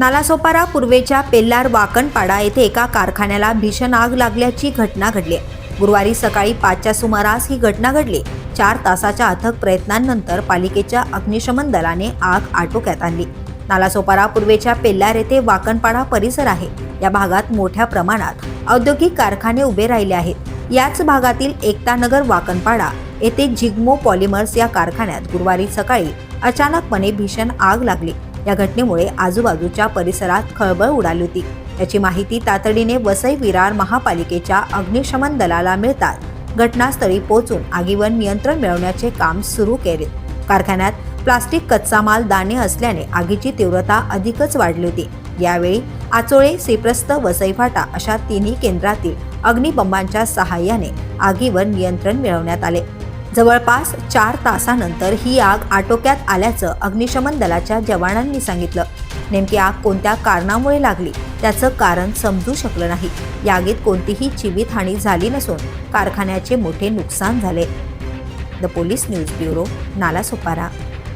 नालासोपारा पूर्वेच्या पेल्लार वाकणपाडा येथे एका कारखान्याला भीषण आग लागल्याची घटना घडली गुरुवारी सकाळी पाचच्या सुमारास ही घटना घडली. चार तासाच्या अथक प्रयत्नांनंतर पालिकेच्या अग्निशमन दलाने आग आटोक्यात आणली. नालासोपारा पूर्वेच्या पेल्लार येथे वाकणपाडा परिसर आहे. या भागात मोठ्या प्रमाणात औद्योगिक कारखाने उभे राहिले आहेत. याच भागातील एकतानगर वाकणपाडा येथे झिग्मो पॉलिमर्स या कारखान्यात गुरुवारी सकाळी अचानकपणे भीषण आग लागली. या घटनेमुळे आजूबाजूच्या परिसरात खळबळ उडाली होती. याची माहिती तातडीने वसई विरार महापालिकेच्या अग्निशमन दलाला मिळतात घटनास्थळी पोहोचून आगीवर नियंत्रण मिळवण्याचे काम सुरू केले. कारखान्यात प्लास्टिक कच्चा माल दाणे असल्याने आगीची तीव्रता अधिकच वाढली होती. यावेळी आचोळे सिप्रस्त वसई फाटा अशा तिन्ही केंद्रातील अग्निबंबांच्या सहाय्याने आगीवर नियंत्रण मिळवण्यात आले. जवळपास चार तासानंतर ही आग आटोक्यात आल्याचं अग्निशमन दलाच्या जवानांनी सांगितलं. नेमकी आग कोणत्या कारणामुळे लागली त्याचं कारण समजू शकलं नाही. या आगीत कोणतीही जीवितहानी झाली नसून कारखान्याचे मोठे नुकसान झाले. The police news bureau Nalasopara.